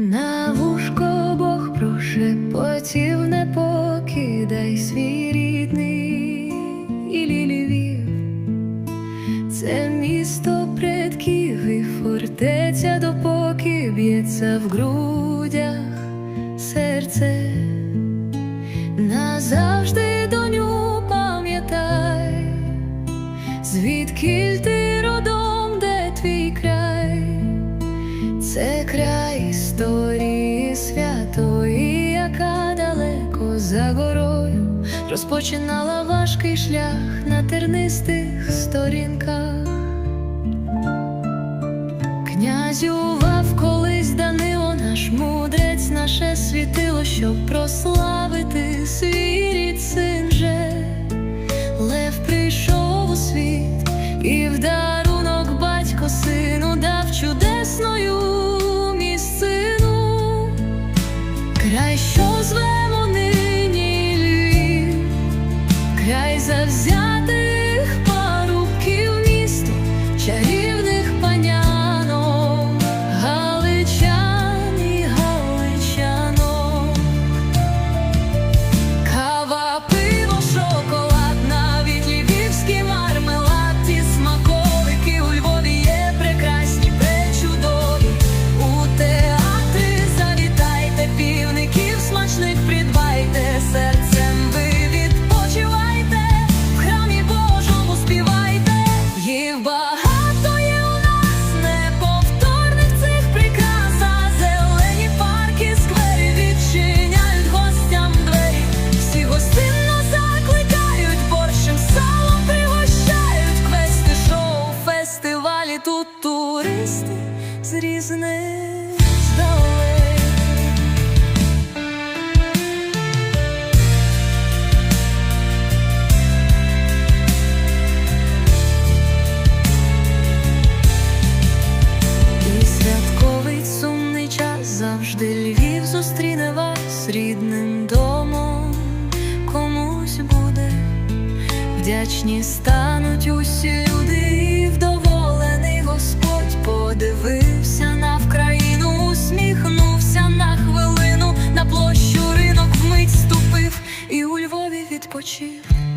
На вушко Бог прошепотів, не покидай свій рідний Ілі Львів. Це місто предків і фортеця, допоки б'ється в грудях серце. Назавжди доню пам'ятай, звідки розпочинала важкий шлях на тернистих сторінках. Князював колись Данило, наш мудрець, наше світило, щоб прославити свій рід син же. Лев прийшов у світ, і в дарунок батько сину дав чудесною місцину. Край, що звемо край завзятих парубків місто, чарівних панянок, галичан і галичанок. Кава, пиво, шоколад, навіть львівський мармелад, ті смаколики у Львові є прекрасні, пречудові. У театри завітайте, півників смачних придбайте, серцем Комусь буде вдячні стануть усі люди, і вдоволений Господь подивився на Вкраїну, усміхнувся на хвилину, на площу ринок вмить ступив і у Львові відпочив.